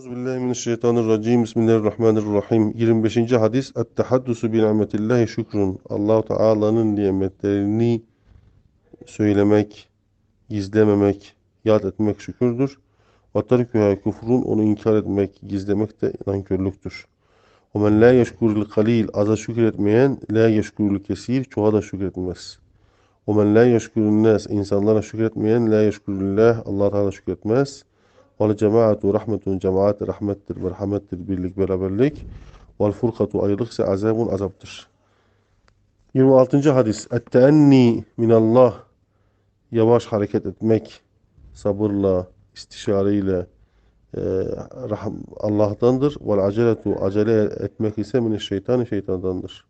Euzubillahimineşşeytanirracim. Bismillahirrahmanirrahim. 25. hadis. Et-tehaddusu bi ni'metillahi şükrün. Allah Teala'nın nimetlerini söylemek, gizlememek, yad etmek şükürdür. Ve terküha küfrün. Onu inkar etmek, gizlemek de nankörlüktür. O men la yeşkurul kalil. Aza şükretmeyen la yeşkurul kesir. Çoğa da şükretmez. O men la yeşkurun nas. insanlara şükretmeyen la yeşkurullah. Allah Teala şükretmez. Vel cemaatu rahmetun cemaat rahmettir, merhamettir, birlik, beraberlik. Vel furkatu ayrılıksa azabun azaptır. 26. hadis. Et-teenni minallah. Yavaş hareket etmek, sabırla, istişareyle e, rahm, Allah'tandır. Vel aceletu acele etmek ise mineşşeytani şeytandandır.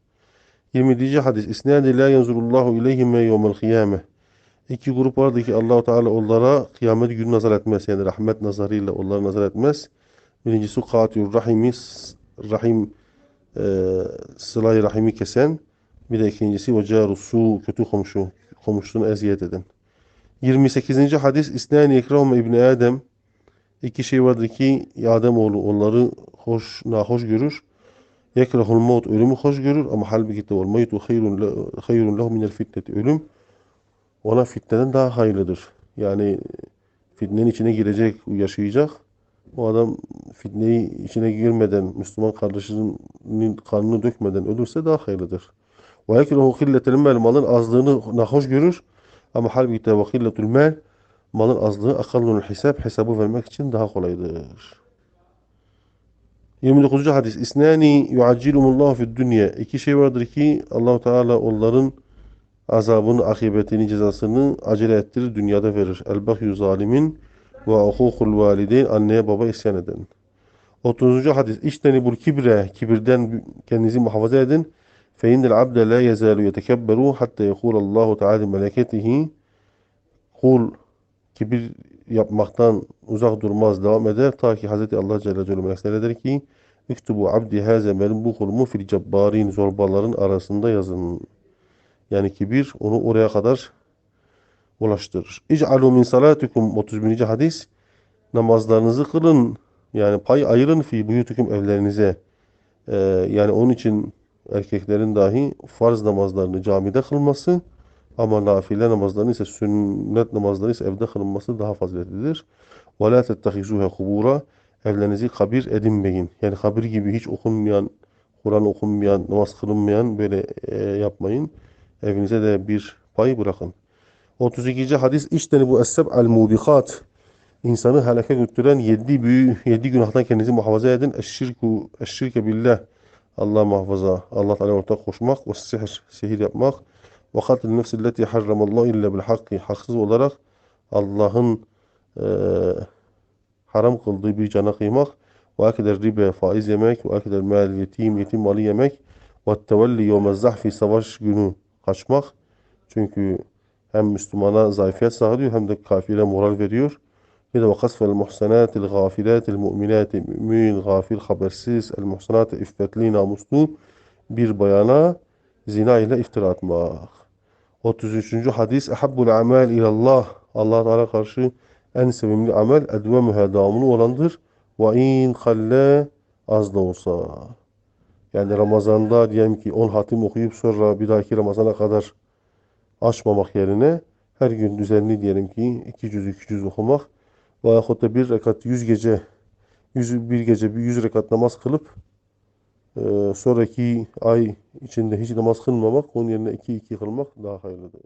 27. hadis. İsnadi la yenzurullahu ileyhime yevmel kıyame. İki grup vardı ki Allahu Teala onlara kıyamet günü nazar etmez. Yani rahmet nazarıyla onlara nazar etmez. Birincisi katil rahimi rahim e, sılayı rahimi kesen. Bir de ikincisi ve carusu kötü komşu komşusunu eziyet eden. 28. hadis İsnani ikrahum İbni Adem. İki şey vardır ki Adem oğlu onları hoş nahoş görür. Yekrahul maut ölümü hoş görür ama halbuki de olmayı hayrun lehu minel fitneti ölüm ona fitneden daha hayırlıdır. Yani fitnenin içine girecek, yaşayacak. O adam fitneyi içine girmeden, Müslüman kardeşinin kanını dökmeden ölürse daha hayırlıdır. Yekrehu hilletel mel malın azlığını nahoş görür. Ama halbuki hilletul mel malın azlığı akallunul hesap hesabı vermek için daha kolaydır. 29. hadis İsnani yuaccilumullahu fid dünya. İki şey vardır ki Allahu Teala onların azabını, akıbetini, cezasını acele ettirir, dünyada verir. El-Bahyu zalimin ve uhukul valideyn, anneye baba isyan eden. 30. hadis. İştenibul kibre, kibirden kendinizi muhafaza edin. Fe innel abde la yezalu yetekebberu hatta yekul Allahu Teala meleketihi kul kibir yapmaktan uzak durmaz, devam eder. Ta ki Hz. Allah Celle Celaluhu meleklerine der ki İktubu abdi haze benim bu kulumu fil cebbarin zorbaların arasında yazın. Yani kibir onu oraya kadar ulaştırır. İc'alu min salatikum 31. hadis. Namazlarınızı kılın. Yani pay ayırın fi buyutukum evlerinize. Ee, yani onun için erkeklerin dahi farz namazlarını camide kılması ama nafile namazlarını ise sünnet namazlarını ise evde kılınması daha faziletlidir. Ve la tettehizuha kubura evlerinizi kabir edinmeyin. Yani kabir gibi hiç okunmayan, Kur'an okunmayan, namaz kılınmayan böyle e, yapmayın. Evinize de bir pay bırakın. 32. hadis işteni bu esseb al mubikat. İnsanı helake götüren yedi büyü, yedi günahtan kendinizi muhafaza edin. Eşşirku, eşşirke billah. Allah muhafaza. Allah Teala ortak koşmak ve sihir, sihir yapmak. Ve katil nefsi leti harramallahu illa bil hakki. Haksız olarak Allah'ın e, haram kıldığı bir cana kıymak. Ve akider ribe, faiz yemek. Ve akider mal yetim, yetim malı yemek. Ve tevelli yevmez zahfi, savaş günü kaçmak. Çünkü hem Müslümana zayıfiyet sağlıyor hem de kafire moral veriyor. Bir de vakasfel muhsenatil gafilatil mu'minati mümin, gafil, habersiz, el muhsenati iffetli, namuslu bir bayana zina ile iftira atmak. 33. hadis Ehabbul amel ilallah Allah Teala karşı en sevimli amel edvemuha devamlı olandır. Ve in kalle az da olsa. Yani Ramazan'da diyelim ki 10 hatim okuyup sonra bir dahaki Ramazan'a kadar açmamak yerine her gün düzenli diyelim ki 2 cüz 2 cüz okumak veyahut da bir rekat 100 gece 100, bir gece bir 100 rekat namaz kılıp e, sonraki ay içinde hiç namaz kılmamak onun yerine 2 2 kılmak daha hayırlıdır.